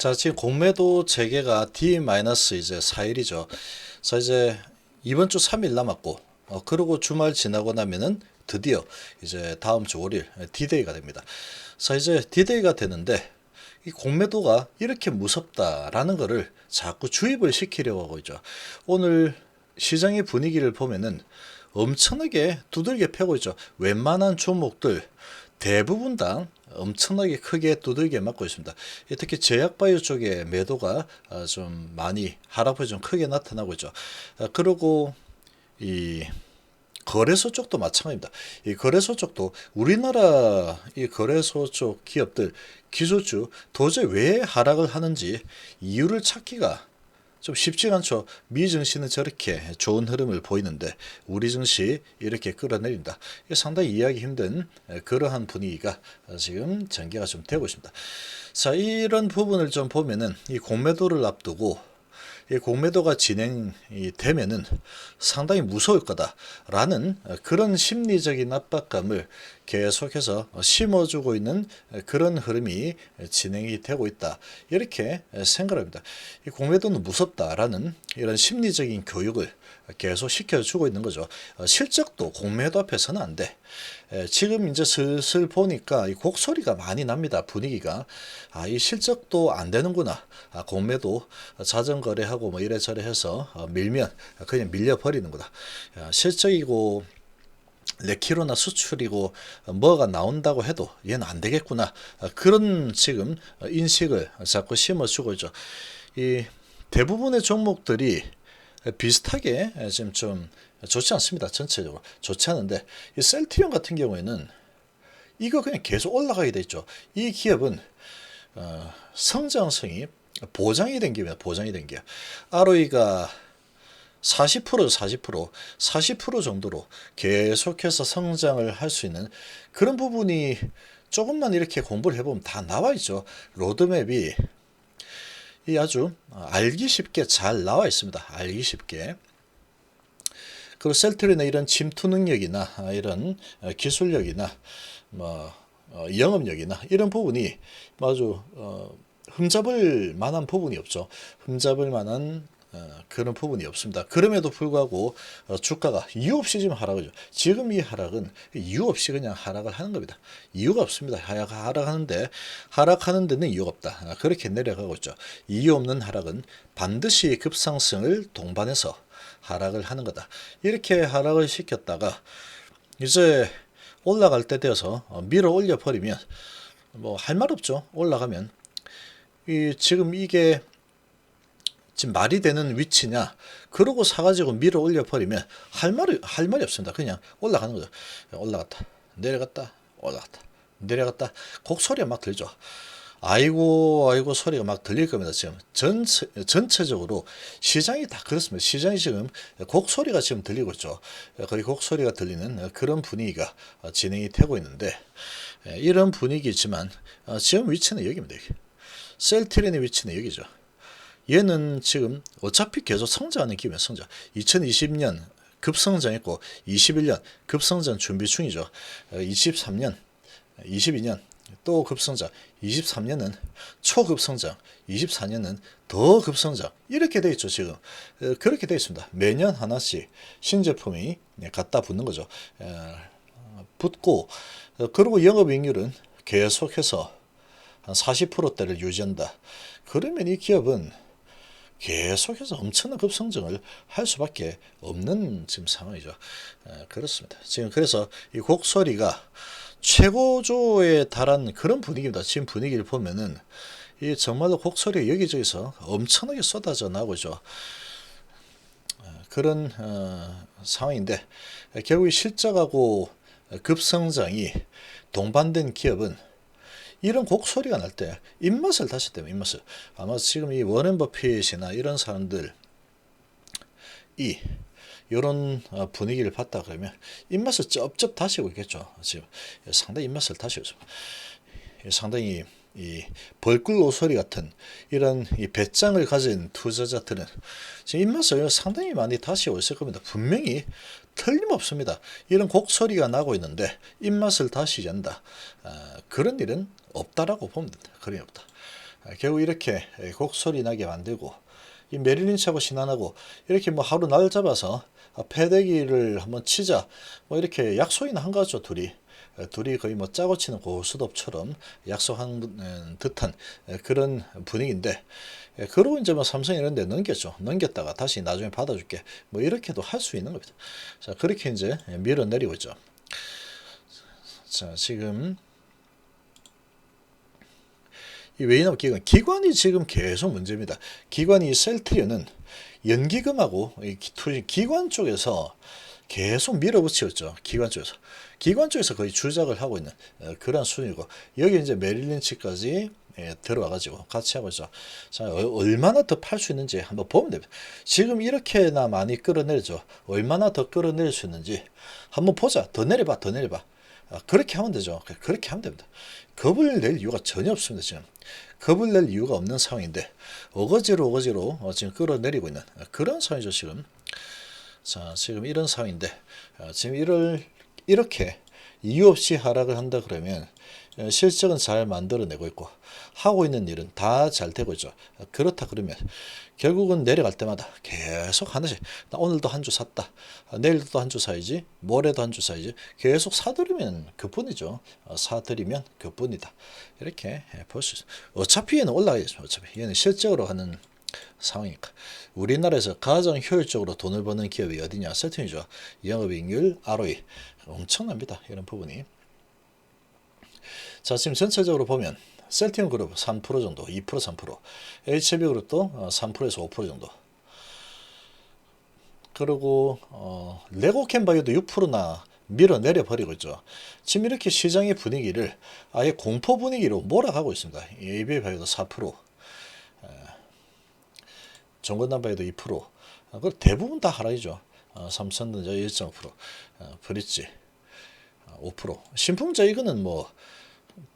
자, 지금 공매도 재개가 D- 이제 4일이죠. 자, 이제 이번 주 3일 남았고, 어, 그리고 주말 지나고 나면은 드디어 이제 다음 주 월요일 D-Day가 됩니다. 자, 이제 D-Day가 되는데, 이 공매도가 이렇게 무섭다라는 거를 자꾸 주입을 시키려고 하고 있죠. 오늘 시장의 분위기를 보면은 엄청나게 두들겨 패고 있죠. 웬만한 종목들 대부분 다 엄청나게 크게 두들겨 맞고 있습니다. 예, 특히 제약바이오 쪽에 매도가 어, 좀 많이 하락폭이 좀 크게 나타나고 있죠. 어, 그리고 이 거래소 쪽도 마찬가지입니다. 이 거래소 쪽도 우리나라 이 거래소 쪽 기업들 기술주 도저히 왜 하락을 하는지 이유를 찾기가 좀 쉽지가 않죠. 미 증시는 저렇게 좋은 흐름을 보이는데 우리 증시 이렇게 끌어내린다. 상당히 이해하기 힘든 그러한 분위기가 지금 전개가 좀 되고 있습니다. 자, 이런 부분을 좀 보면은 이 공매도를 앞두고 이 공매도가 진행이 되면은 상당히 무서울 거다라는 그런 심리적인 압박감을 계속해서 심어주고 있는 그런 흐름이 진행이 되고 있다 이렇게 생각합니다. 이 공매도는 무섭다라는 이런 심리적인 교육을 계속 시켜주고 있는 거죠. 실적도 공매도 앞에서는 안 돼. 지금 이제 슬슬 보니까 이 곡소리가 많이 납니다. 분위기가 아 이 실적도 안 되는구나. 아, 공매도 자전 거래하고 뭐 이래저래 해서 밀면 그냥 밀려 버리는구나. 실적이고 레키로나 수출이고 뭐가 나온다고 해도 얘는 안 되겠구나 그런 지금 인식을 자꾸 심어주고 있죠. 이 대부분의 종목들이 비슷하게 지금 좀 좋지 않습니다. 전체적으로 좋지 않은데 이 셀트리온 같은 경우에는 이거 그냥 계속 올라가게 돼 있죠. 이 기업은 어, 성장성이 보장이 된 기업이야. 보장이 된 기업. ROE가 40% 40% 40% 정도로 계속해서 성장을 할 수 있는 그런 부분이 조금만 이렇게 공부를 해보면 다 나와 있죠. 로드맵이 이 아주 알기 쉽게 잘 나와 있습니다. 알기 쉽게. 그리고 셀트리의 이런 침투 능력이나 이런 기술력이나 뭐 어, 영업력이나 이런 부분이 아주 어, 흠잡을 만한 부분이 없죠. 흠잡을 만한 어, 그런 부분이 없습니다. 그럼에도 불구하고 어, 주가가 이유 없이 지금 하락을 지금 이 하락은 이유 없이 그냥 하락을 하는 겁니다. 이유가 없습니다. 하락, 하락하는데 하락하는 데는 이유가 없다. 아, 그렇게 내려가고 있죠. 이유 없는 하락은 반드시 급상승을 동반해서 하락을 하는 거다. 이렇게 하락을 시켰다가 이제 올라갈 때 되어서 어, 밀어 올려 버리면 뭐 할 말 없죠. 올라가면 이 지금 이게 지금 말이 되는 위치냐 그러고 사가지고 밀어 올려 버리면 할 말이 할 말이 없습니다. 그냥 올라가는 거죠. 올라갔다 내려갔다 올라갔다 내려갔다 곡 소리가 막 들죠. 아이고 아이고 소리가 막 들릴 겁니다. 지금 전체 전체적으로 시장이 다 그렇습니다. 시장이 지금 곡 소리가 지금 들리고 있죠. 거의 곡 소리가 들리는 그런 분위기가 진행이 되고 있는데 이런 분위기지만 지금 위치는 여기입니다. 여기. 셀트린의 위치는 여기죠. 얘는 지금 어차피 계속 성장하는 기업이에요. 성장. 2020년 급성장했고 21년 급성장 준비 중이죠. 23년, 22년 또 급성장, 23년은 초급성장, 24년은 더 급성장 이렇게 돼 있죠 지금 그렇게 돼 있습니다. 매년 하나씩 신제품이 갖다 붙는 거죠. 붙고 그리고 영업이익률은 계속해서 한 40%대를 유지한다. 그러면 이 기업은 계속해서 엄청난 급성장을 할 수밖에 없는 지금 상황이죠. 에, 그렇습니다. 지금 그래서 이 곡소리가 최고조에 달한 그런 분위기입니다. 지금 분위기를 보면은 이 정말로 곡소리 여기저기서 엄청나게 쏟아져 나오고 있죠. 그런 어, 상황인데 결국 실적하고 급성장이 동반된 기업은 이런 곡소리가 날 때 입맛을 다시 때문에 입맛을 아마 지금 이 워렌 버핏이나 이런 사람들 이 이런 어, 분위기를 봤다 그러면 입맛을 쩝쩝 다시고 있겠죠. 지금 상당히 입맛을 다시고 있습니다. 상당히 이 벌꿀 오소리 같은 이런 이 배짱을 가진 투자자들은 지금 입맛을 상당히 많이 다시고 있을 겁니다. 분명히 틀림없습니다. 이런 곡소리가 나고 있는데 입맛을 다시 잔다. 아, 그런 일은 없다라고 보면 된다. 그런 일 없다. 아, 결국 이렇게 곡소리 나게 만들고 이 메릴린치하고 신한하고 이렇게 뭐 하루 날 잡아서 아, 패대기를 한번 치자 뭐 이렇게 약속이나 한 거죠 둘이 에, 둘이 거의 뭐 짜고 치는 고수톱처럼 약속한 음, 듯한 에, 그런 분위기인데 에, 그러고 이제 뭐 삼성 이런 데 넘겼죠. 넘겼다가 다시 나중에 받아줄게. 뭐 이렇게도 할 수 있는 겁니다. 자 그렇게 이제 밀어내리고 있죠. 자 지금 이 웨이너브 기관 기관이 지금 계속 문제입니다. 기관이 셀트리온은 연기금하고 기관 쪽에서 계속 밀어붙였죠. 기관 쪽에서 기관 쪽에서 거의 주작을 하고 있는 어, 그런 수준이고 여기 이제 메릴린치까지 예, 들어와가지고 같이 하고 있죠. 자 어, 얼마나 더 팔 수 있는지 한번 보면 됩니다. 지금 이렇게나 많이 끌어내죠. 얼마나 더 끌어낼 수 있는지 한번 보자. 더 내려봐, 더 내려봐. 아, 그렇게 하면 되죠. 그- 그렇게 하면 됩니다. 겁을 낼 이유가 전혀 없습니다. 지금 겁을 낼 이유가 없는 상황인데 어거지로 어거지로 어, 지금 끌어내리고 있는 어, 그런 상황이죠. 지금 자 지금 이런 상황인데 어, 지금 이를 이렇게 이유 없이 하락을 한다 그러면 어, 실적은 잘 만들어내고 있고 하고 있는 일은 다 잘 되고 있죠. 어, 그렇다 그러면 결국은 내려갈 때마다 계속 하나씩 나 오늘도 한 주 샀다. 아, 내일도 한 주 사야지. 모레도 한 주 사야지. 계속 사들이면 그뿐이죠. 어, 사들이면 그뿐이다. 이렇게 볼 수 있어요. 어차피 얘는 올라가야죠. 어차피 얘는 실적으로 하는 상황이니까. 우리나라에서 가장 효율적으로 돈을 버는 기업이 어디냐? 세팅이죠. 영업이익률, ROE. 엄청납니다. 이런 부분이. 자, 지금 전체적으로 보면 셀티움 그룹 3% 정도, 2% 3%, HB 그룹도 어, 3%에서 5% 정도. 그리고 어, 레고캠 바이오도 6%나 밀어내려 버리고 있죠. 지금 이렇게 시장의 분위기를 아예 공포 분위기로 몰아가고 있습니다. AB 바이오도 4%, 에, 정건남 바이오도 2%. 아, 그 대부분 다 하락이죠. 어, 삼성전자 1.5%, 어, 브릿지 어, 5%. 신풍자 이거는 뭐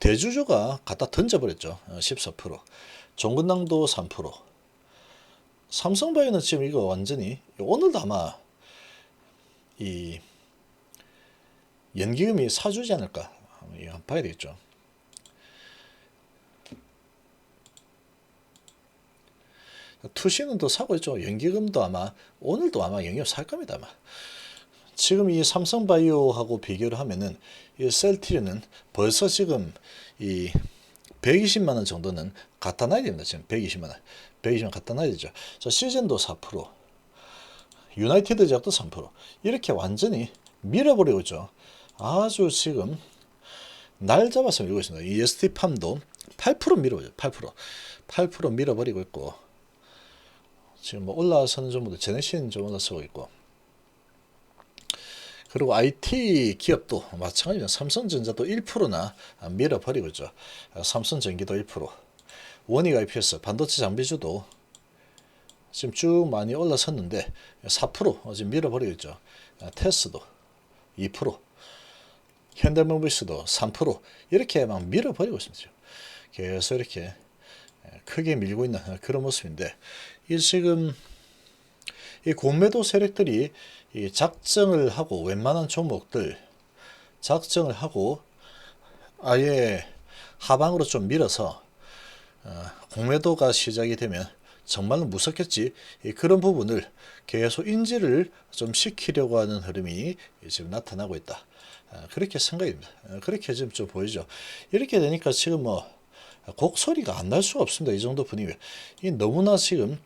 대주주가 갖다 던져버렸죠. 어, 14%. 종근당도 3%. 삼성바이오는 지금 이거 완전히 오늘도 아마 이 연기금이 사주지 않을까 이거 봐야 되겠죠. 투시는 또 사고 있죠. 연기금도 아마 오늘도 아마 영역 살 겁니다 아마. 지금 이 삼성바이오하고 비교를 하면은 이 셀트리는 벌써 지금 이 120만 원 정도는 갖다 놔야 됩니다. 지금 120만 원. 120만 원 갖다 놔야 되죠. 자, 시즌도 4%. 유나이티드 제약도 3%. 이렇게 완전히 밀어버리고 있죠. 아주 지금 날 잡아서 밀고 있습니다. 이 ST팜도 8% 밀어버려. 8%. 8% 밀어버리고 있고 지금 뭐 올라서는 정도 제네신 좀 올라서고 있고 그리고 IT 기업도 마찬가지입니다. 삼성전자도 1%나 밀어버리고 있죠. 삼성전기도 1%. 원익 IPS 반도체 장비주도 지금 쭉 많이 올라섰는데 4% 지금 밀어버리고 있죠. 테스도 2%, 현대모비스도 3% 이렇게 막 밀어버리고 있습니다. 계속 이렇게 크게 밀고 있는 그런 모습인데 이 지금 이 공매도 세력들이 이 작정을 하고 웬만한 종목들 작정을 하고 아예 하방으로 좀 밀어서 어, 공매도가 시작이 되면 정말로 무섭겠지. 이 그런 부분을 계속 인지를 좀 시키려고 하는 흐름이 지금 나타나고 있다. 어, 그렇게 생각입니다. 어, 그렇게 지금 좀 보이죠. 이렇게 되니까 지금 뭐 곡소리가 안 날 수가 없습니다. 이 정도 분위기 이 너무나 지금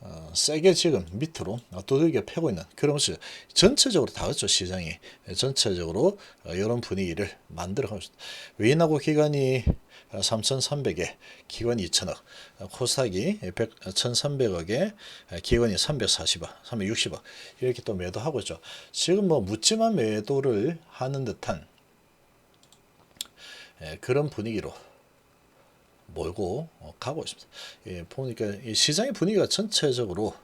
어, 세게 지금 밑으로 두들겨 패고 있는 모습 전체적으로 다 그렇죠 시장이 전체적으로 어, 이런 분위기를 만들어가고 있습니다. 외인하고 기관이 3,300에 기관이 2천억 코스닥이 1,300억에 기관이 340억 360억 이렇게 또 매도하고 있죠. 지금 뭐 묻지만 매도를 하는 듯한 예, 그런 분위기로 몰고 어, 가고 있습니다. 예, 보니까 이 시장의 분위기가 전체적으로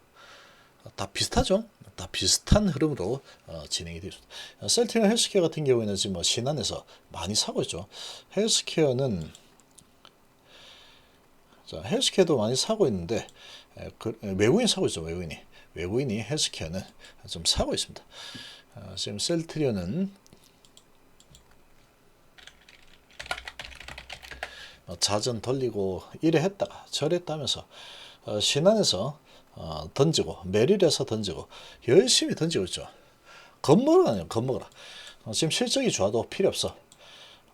다 비슷하죠. 다 비슷한 흐름으로 어, 진행이 되고 있습니다. 어, 셀트리온 헬스케어 같은 경우에는 지금 뭐 신한에서 많이 사고 있죠. 헬스케어는 자, 헬스케어도 많이 사고 있는데 에, 그, 에, 외국인 사고 있죠. 외국인이 외국인이 헬스케어는 좀 사고 있습니다. 어, 지금 셀트리온은 자전 돌리고 이래 했다가 저래 했다면서 어, 신안에서 어, 던지고 메릴에서 던지고 열심히 던지고 있죠. 겁먹으라 아니요 겁먹으라. 어, 지금 실적이 좋아도 필요 없어.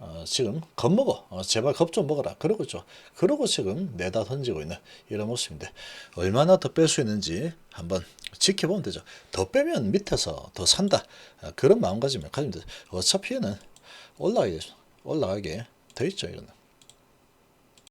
어, 지금 겁먹어. 어, 제발 겁 좀 먹어라. 그러고 있죠. 그러고 지금 내다 던지고 있는 이런 모습인데 얼마나 더 뺄 수 있는지 한번 지켜보면 되죠. 더 빼면 밑에서 더 산다. 아, 그런 마음가짐을 가지면 되죠. 어차피 얘는 올라가게, 올라가게 돼 있죠. 이거는.